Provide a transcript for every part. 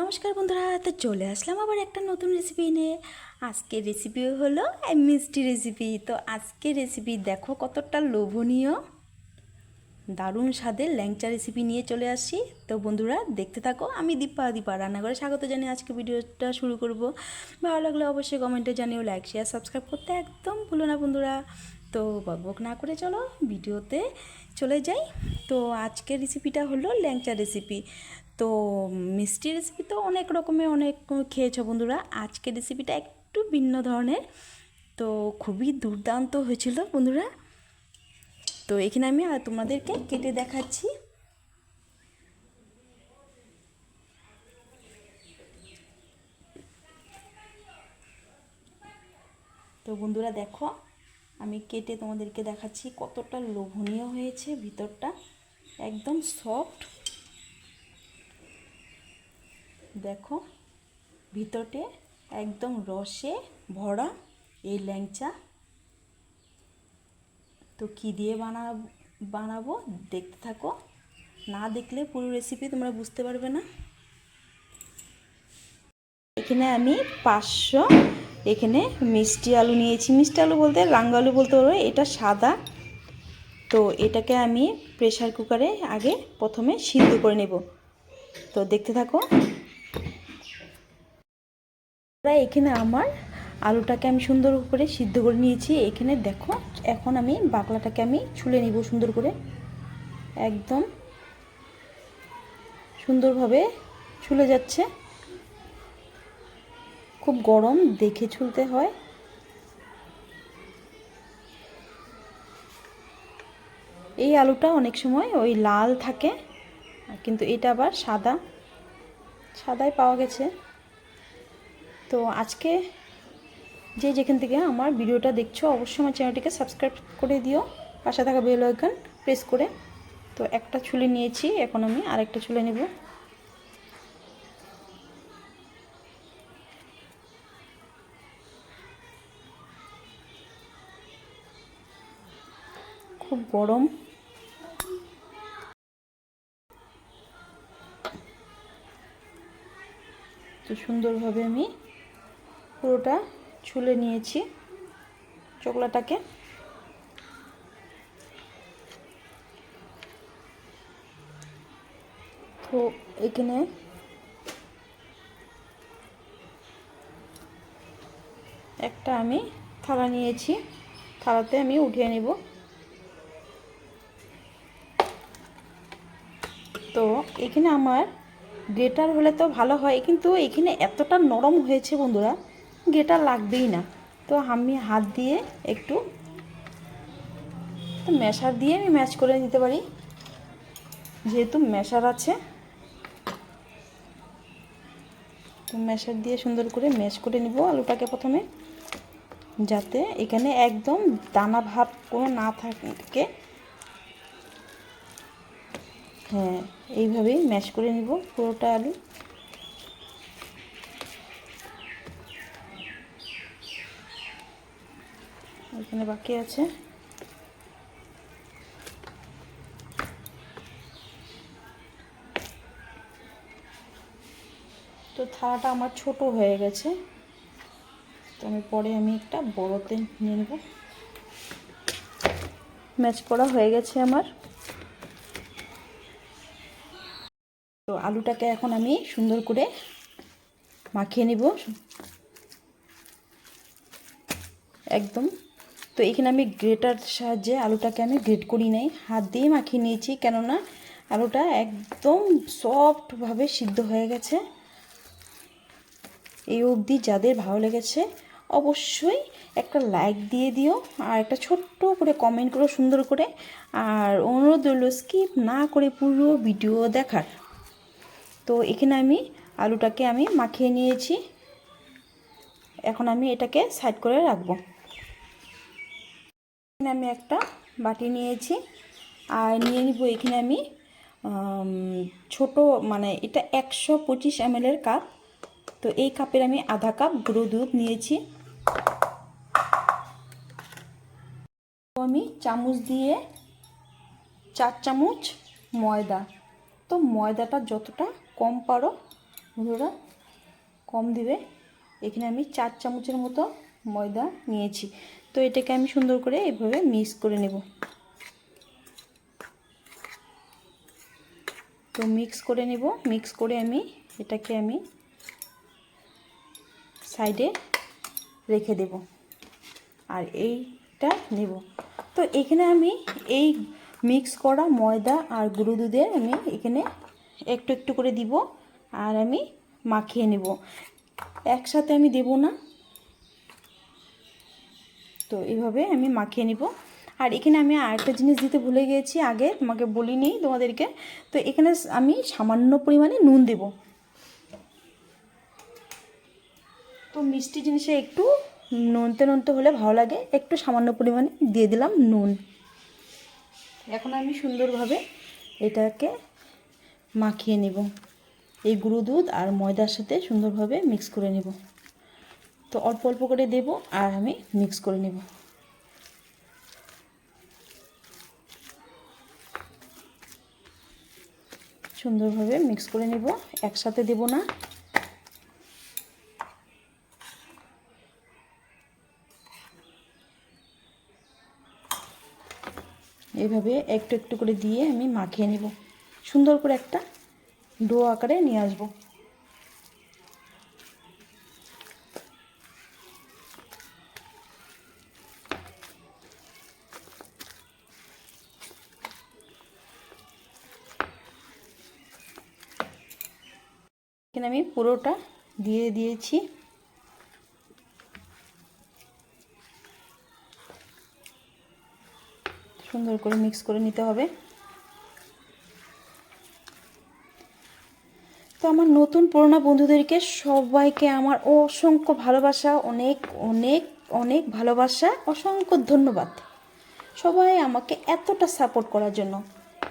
নমস্কার বন্ধুরা, তো চলে আসলাম আবার একটা নতুন রেসিপি নিয়ে। আজকের রেসিপি হলো মিষ্টি রেসিপি তো আজকের রেসিপি দেখো কতটা লোভনীয়। দারুণ স্বাদের ল্যাংচা রেসিপি নিয়ে চলে আসি তো বন্ধুরা, দেখতে থাকো। আমি দীপা দীপা, রান্নাঘরে স্বাগত জানিয়ে আজকে ভিডিওটা শুরু করব। ভালো লাগলে অবশ্যই কমেন্টে জানিও লাইক শেয়ার সাবস্ক্রাইব করতে একদম ভুলো না বন্ধুরা। তো বকবক না করে চলো, ভিডিওতে চলে যাই। তো আজকের রেসিপিটা হলো ল্যাংচা রেসিপি তো মিষ্টি রেসিপি তো অনেক রকমের, অনেক খেয়েছো বন্ধুরা। আজকের রেসিপিটা একটু ভিন্ন ধরনের। তো খুবই দুর্দান্ত হয়েছিল বন্ধুরা। তো এখানে আমি আর তোমাদেরকে কেটে দেখাচ্ছি। তো বন্ধুরা দেখো, আমি কেটে তোমাদেরকে দেখাচ্ছি কতটা লোভনীয় হয়েছে ভিতরটা। একদম সফট দেখো ভিতরটে একদম রসে ভরা এই ল্যাংচা। তো কী দিয়ে বানা, বানাবো দেখতে থাকো। না দেখলে পুরো রেসিপি তোমরা বুঝতে পারবে না। এখানে আমি পাঁচশো, এখানে মিষ্টি আলু নিয়েছি। মিষ্টি আলু বলতে রাঙ্গ আলু বলতে পারো, এটা সাদা। তো এটাকে আমি প্রেশার কুকারে আগে প্রথমে সিদ্ধ করে নেব। তো দেখতে থাকো। এখানে আমার আলুটাকে আমি সুন্দর করে সিদ্ধ করে নিয়েছি। এখানে দেখো, এখন আমি বাকলাটাকে আমি ছুলে নিব সুন্দর করে। একদম সুন্দরভাবে ছুলে যাচ্ছে। খুব গরম, দেখে ছুলতে হয়। এই আলুটা অনেক সময় ওই লাল থাকে, কিন্তু এটা আবার সাদা। সাদাই পাওয়া গেছে। তো আজকে যে যেখান থেকে আমার ভিডিওটা দেখছ, অবশ্যই আমার চ্যানেলটিকে সাবস্ক্রাইব করে দিও। পাশে থাকা বেল আইকন প্রেস করে। তো একটা ছুলে নিয়েছি, এখন আমি আরেকটা ছুলে নেব। খুব গরম। তো সুন্দরভাবে আমি পুরোটা ছুলে নিয়েছি চকলাটাকে। তো এখানে একটা আমি থালা নিয়েছি। থালাতে আমি উঠিয়ে নেব। তো এখানে আমার গ্রেটার হলে তো ভালো হয়, কিন্তু এখানে এতটা নরম হয়েছে বন্ধুরা। গ্রেটার লাগবেই না। তো আমি হাত দিয়ে একটু তো ম্যাশার দিয়ে আমি ম্যাশ করে নিতে পারি। যেহেতু ম্যাশার আছে। তো ম্যাশার দিয়ে সুন্দর করে ম্যাশ করে নিব আলুটাকে প্রথমে। যাতে এখানে একদম দানা ভাব কোনো না থাকে। হ্যাঁ এইভাবেই ম্যাশ করে নিব পুরোটা আলু। এখানে বাকি আছে। তো থালাটা আমার ছোট হয়ে গেছে। তো আমি পরে আমি একটা বড়তে নিয়ে নেব। ম্যাচ করা হয়ে গেছে আমার। তো আলুটাকে এখন আমি সুন্দর করে মাখিয়ে নিব। একদম তো এখানে আমি গ্রেটার সাহায্যে আলুটাকে আমি গ্রেট করি নাই। হাত দিয়ে মাখিয়ে নিয়েছি, কেননা আলুটা একদম সফটভাবে সিদ্ধ হয়ে গেছে। এই অবধি যাদের ভালো লেগেছে, অবশ্যই একটা লাইক দিয়ে দিও আর একটা ছোট্ট করে কমেন্ট করো সুন্দর করে। আর অনুরোধ রইল স্কিপ না করে পুরো ভিডিও দেখার। তো এখানে আমি আলুটাকে আমি মাখিয়ে নিয়েছি। এখন আমি এটাকে সাইড করে রাখব। এখানে আমি একটা বাটি নিয়েছি আর নিয়ে নিব এখানে আমি ছোট মানে এটা একশো পঁচিশ এমএলের কাপ তো এই কাপের আমি আধা কাপ গুঁড়ো দুধ নিয়েছি। আমি চামচ দিয়ে চার চামচ ময়দা। তো ময়দাটা যতটা কম পারো বন্ধুরা, কম দিবে। এখানে আমি চার চামচের মতো ময়দা নিয়েছি। তো এটাকে আমি সুন্দর করে এভাবে মিক্স করে নেব। তো মিক্স করে নেব। মিক্স করে আমি এটাকে আমি সাইডে রেখে দেব আর এইটা নেব। তো এখানে আমি এই মিক্স করা ময়দা আর গুঁড়ো দুধের আমি এখানে একটু একটু করে দিব আর আমি মাখিয়ে নেব। একসাথে আমি দেব না। তো এইভাবে আমি মাখিয়ে নিব। আর এখানে আমি আরেকটা জিনিস দিতে ভুলে গিয়েছি, আগে তোমাকে বলিনি তোমাদেরকে। তো এখানে আমি সামান্য পরিমাণে নুন দেব। তো মিষ্টি জিনিসে একটু নুনতে নুনতে হলে ভালো লাগে, একটু সামান্য পরিমাণে দিয়ে দিলাম নুন। এখন আমি সুন্দরভাবে এটাকে মাখিয়ে নেব। এই গুঁড়ো দুধ আর ময়দার সাথে সুন্দরভাবে মিক্স করে নেব। তো অল্প অল্প করে দেব আর আমি মিক্স করে নেব। সুন্দরভাবে মিক্স করে নেব, একসাথে দেব না। এভাবে একটু একটু করে দিয়ে আমি মাখিয়ে নেব। সুন্দর করে একটা ডো আকারে নিয়ে আসব। পুরোটা দিয়ে দিয়েছি। সুন্দর করে মিক্স করে নিতে হবে। তো আমার নতুন পুরোনো বন্ধুদেরকে সবাইকে আমার অসংখ্য ভালোবাসা, অনেক অনেক অনেক ভালোবাসা, অসংখ্য ধন্যবাদ। সবাই আমাকে এতটা সাপোর্ট করার জন্য।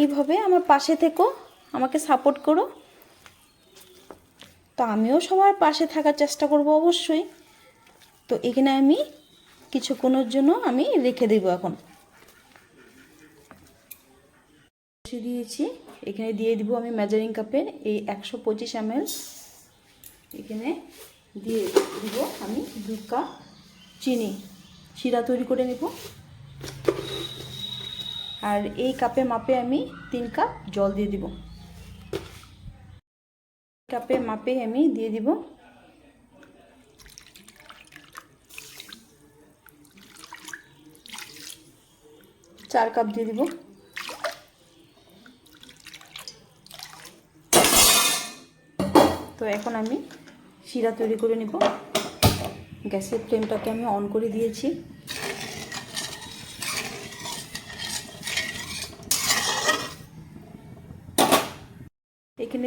এইভাবে আমার পাশে থেকো, আমাকে সাপোর্ট করো। তো আমিও সবার পাশে থাকার চেষ্টা করব অবশ্যই। তো এখানে আমি কিছুক্ষণের জন্য আমি রেখে দেবো এখন। দিয়েছি। এখানে দিয়ে দিব আমি মেজারিং কাপের এই একশো পঁচিশ এম এখানে দিয়ে দিব আমি দু কাপ চিনি। শিরা তৈরি করে নেব। আর এই কাপে মাপে আমি তিন কাপ জল দিয়ে দিব। কাপে মাপে আমি দিয়ে দিব। চার কাপ দিয়ে দিব। তো এখন আমি শিরা তৈরি করে নিব। গ্যাসের ফ্লেমটাকে আমি অন করে দিয়েছি।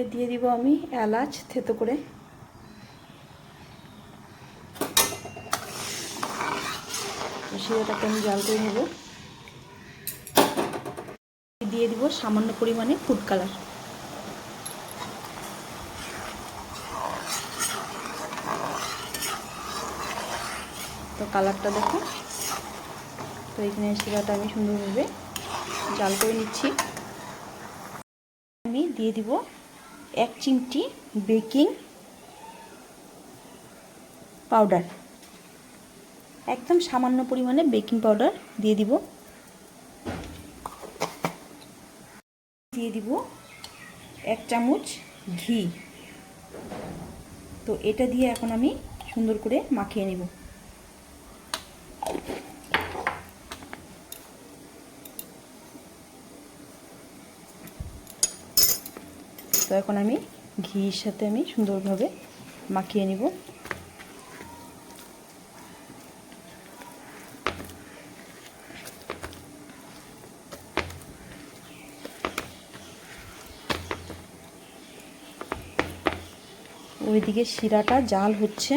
এখানে দিয়ে দিব আমি এলাচ থেতো করে। শিরাটাকে আমি জাল করে নেব। দিয়ে দিব সামান্য পরিমাণে ফুড কালার তো কালারটা দেখো। তো এখানে শিরাটা আমি সুন্দরভাবে জাল করে নিচ্ছি। আমি দিয়ে দিব এক চিমটি বেকিং পাউডার। একদম সামান্য পরিমাণে বেকিং পাউডার দিয়ে দিব। দিয়ে দিব এক চামচ ঘি। তো এটা দিয়ে এখন আমি সুন্দর করে মাখিয়ে নেব। এখন আমি ঘির সাথে আমি সুন্দরভাবে মাখিয়ে নিব। ওইদিকে শিরাটা জাল হচ্ছে।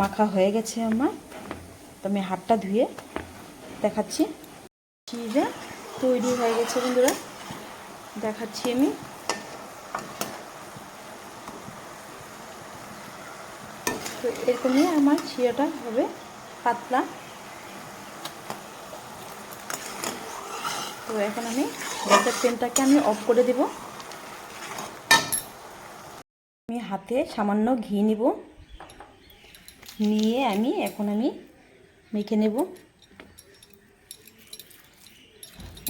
মাখা হয়ে গেছে আমার। তো আমি হাতটা ধুয়ে দেখাচ্ছি। চিজা তৈরি হয়ে গেছে বন্ধুরা। দেখাচ্ছি আমি। তো এরকমই আমার শিরাটা হবে, পাতলা। তো এখন আমি গ্যাসের পেনটাকে আমি অফ করে দেব। আমি হাতে সামান্য ঘি নিব। নিয়ে আমি এখন আমি মেখে নেব।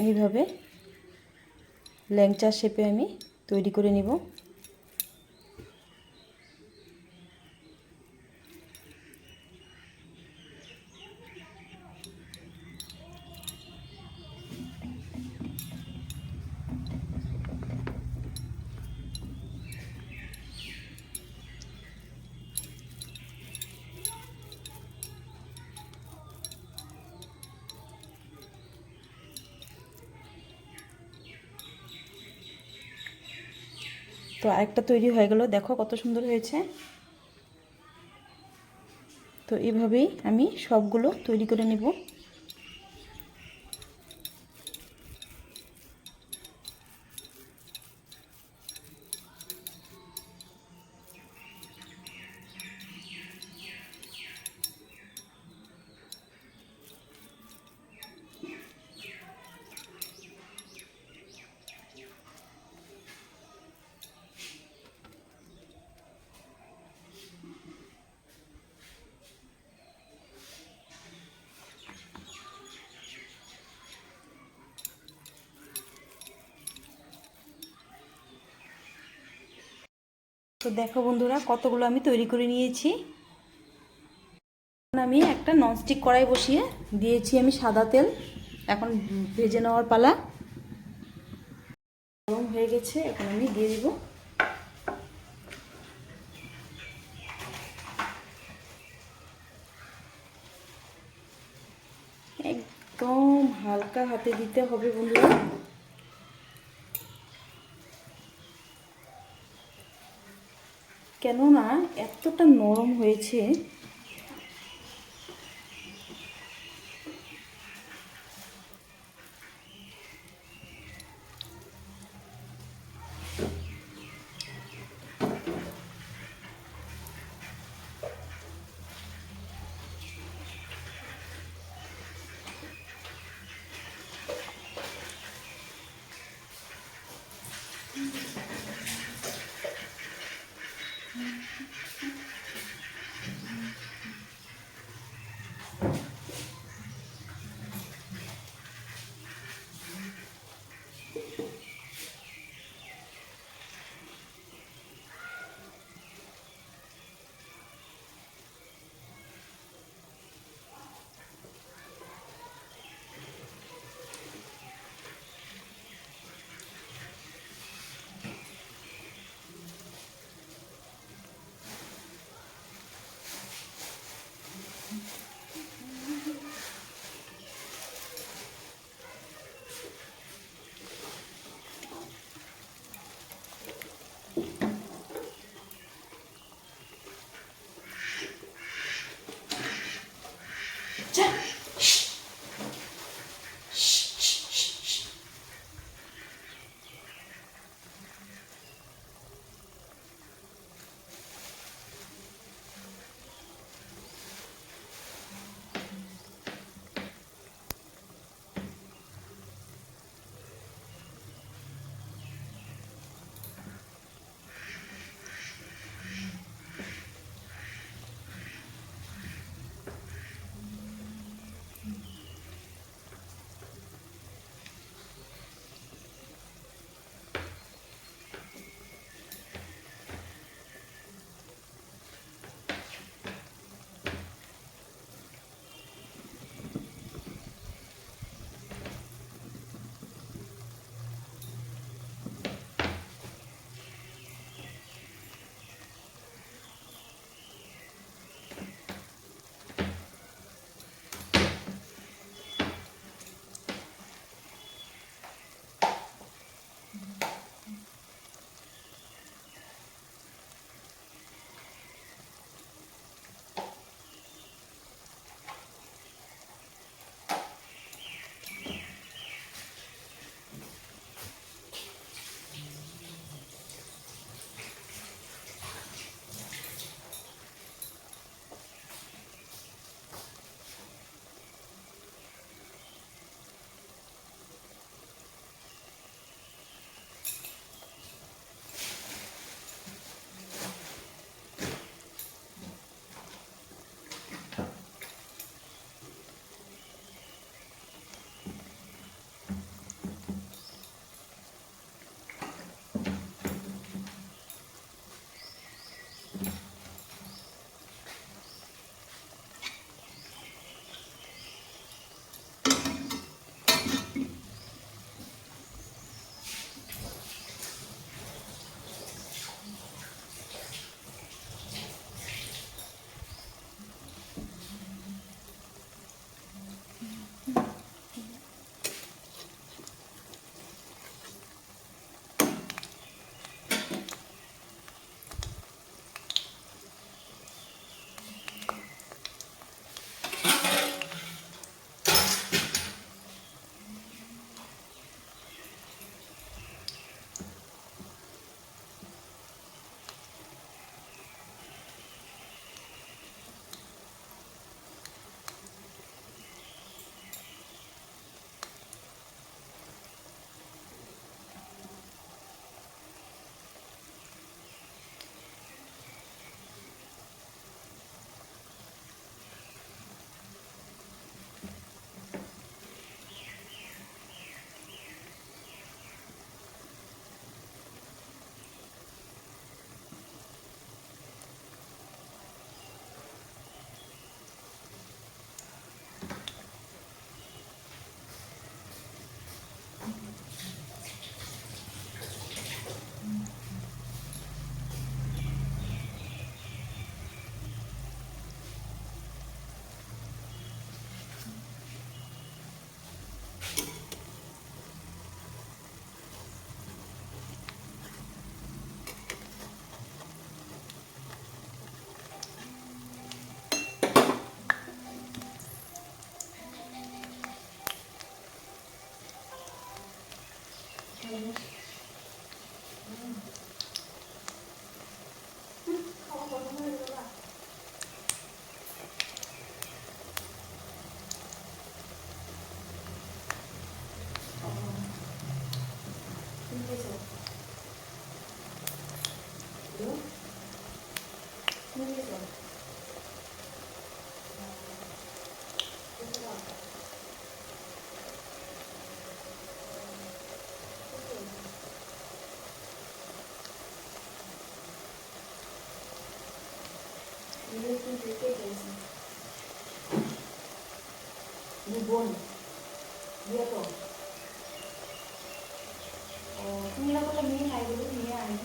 এইভাবে ল্যাংচা শেপে আমি তৈরি করে নেব। তো আরেকটা তৈরি হয়ে গেল। দেখো কত সুন্দর হয়েছে। তো এভাবেই আমি সবগুলো তৈরি করে নেব। তো দেখো বন্ধুরা, কতগুলো আমি তৈরি করে নিয়েছি। আমি একটা ননস্টিক কড়াই বসিয়ে দিয়েছি আমি সাদা তেল। এখন ভেজে নেওয়ার পালা। গরম হয়ে গেছে, এখন আমি দিয়ে দিব। একদম হালকা হাতে দিতে হবে বন্ধুরা। কেননা এতটা নরম হয়েছে। বোন বিয়ে তো ও তুমি না বলে মেয়ে নাই বলে মেয়ে আনি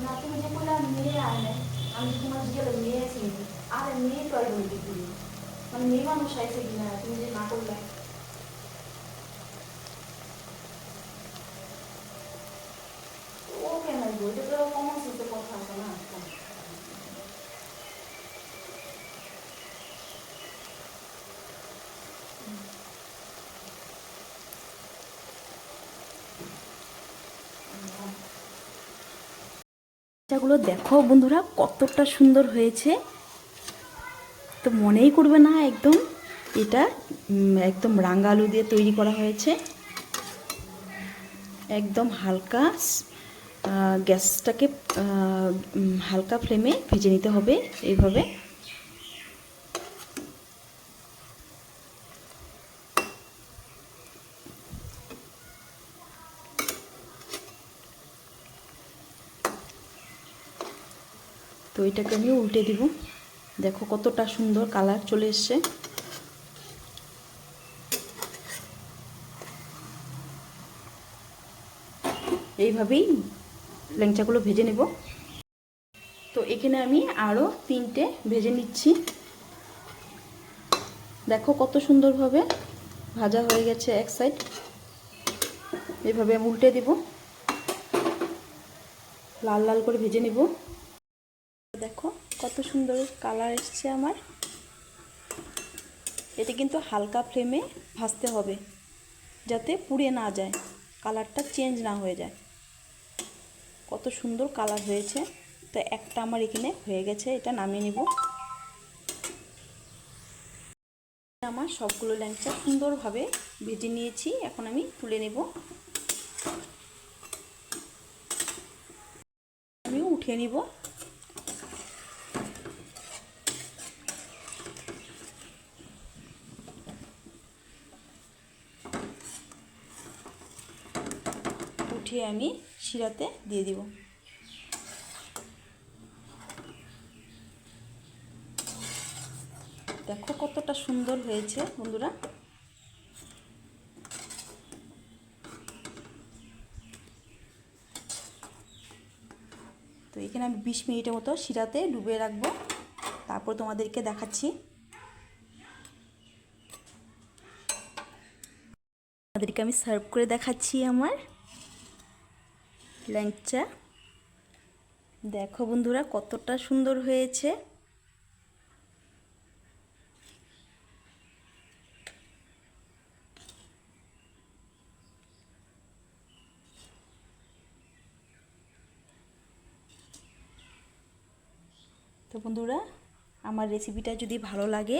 না তুমি যে বললে মেয়ে আনে আমি তোমার জিজ্ঞেস মেয়ে আছে নাকি আরে মেয়ে তো আর বলতে দিদি মানে মেয়ে মানুষ আছে কিনা তুমি যে না করলে ও কেন আসব এটা তো কমন সেন্সের কথা আছে না গুলো দেখো বন্ধুরা, কতটা সুন্দর হয়েছে। তো মনেই করবে না একদম, এটা একদম রাঙা আলু দিয়ে তৈরি করা হয়েছে। একদম হালকা গ্যাসটাকে হালকা ফ্লেমে ভেজে নিতে হবে এইভাবে। তো এটাকে আমি উল্টে দিব। দেখো কতটা সুন্দর কালার চলে এসছে। এইভাবেই ল্যাংচাগুলো ভেজে নেব। তো এখানে আমি আরও তিনটে ভেজে নিচ্ছি। দেখো কত সুন্দরভাবে ভাজা হয়ে গেছে এক সাইড। এইভাবে আমি উল্টে দিব। লাল লাল করে ভেজে নেব। দেখো, কত সুন্দর কালার এসছে আমার। এটা কিন্তু হালকা ফ্লেমে ভাজতে হবে, যাতে পুড়ে না যায় কালারটা চেঞ্জ না হয়ে যায়। কত সুন্দর কালার হয়েছে। তো একটা আমার এখানে হয়ে গেছে, এটা নামিয়ে নেব। আমার সবগুলো ল্যাংচা সুন্দরভাবে ভেজে নিয়েছি, এখন আমি তুলে নেব। আমি উঠিয়ে নিব। উঠিয়ে আমি শিরাতে দিয়ে দিব। দেখো কতটা সুন্দর হয়েছে বন্ধুরা। তো এখানে আমি বিশ মিনিটের মতো শিরাতে ডুবিয়ে রাখব। তারপর তোমাদেরকে দেখাচ্ছি। তাদেরকে আমি সার্ভ করে দেখাচ্ছি আমার। ল্যাংচা। দেখো বন্ধুরা, কতটা সুন্দর হয়েছে। তো বন্ধুরা, আমার রেসিপিটা যদি ভালো লাগে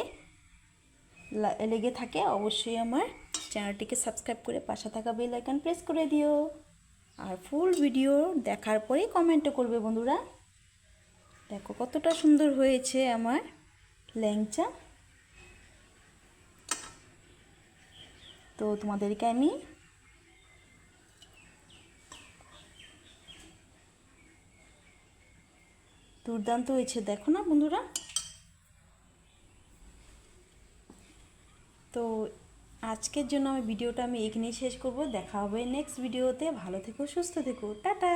লেগে থাকে, অবশ্যই আমার চ্যানেলটিকে সাবস্ক্রাইব করে পাশে থাকা বেল আইকন প্রেস করে দিও। আর ফুল ভিডিও দেখার পরেই কমেন্টও করবে বন্ধুরা। দেখো কতটা সুন্দর হয়েছে আমার ল্যাংচা। তো তোমাদেরকে আমি দুর্দান্ত হয়েছে, দেখো না বন্ধুরা। তো আজকের জন্য আমি ভিডিওটা আমি এখানেই শেষ করব। দেখা হবে নেক্সট ভিডিওতে ভালো থেকো, সুস্থ থেকো। টাটা!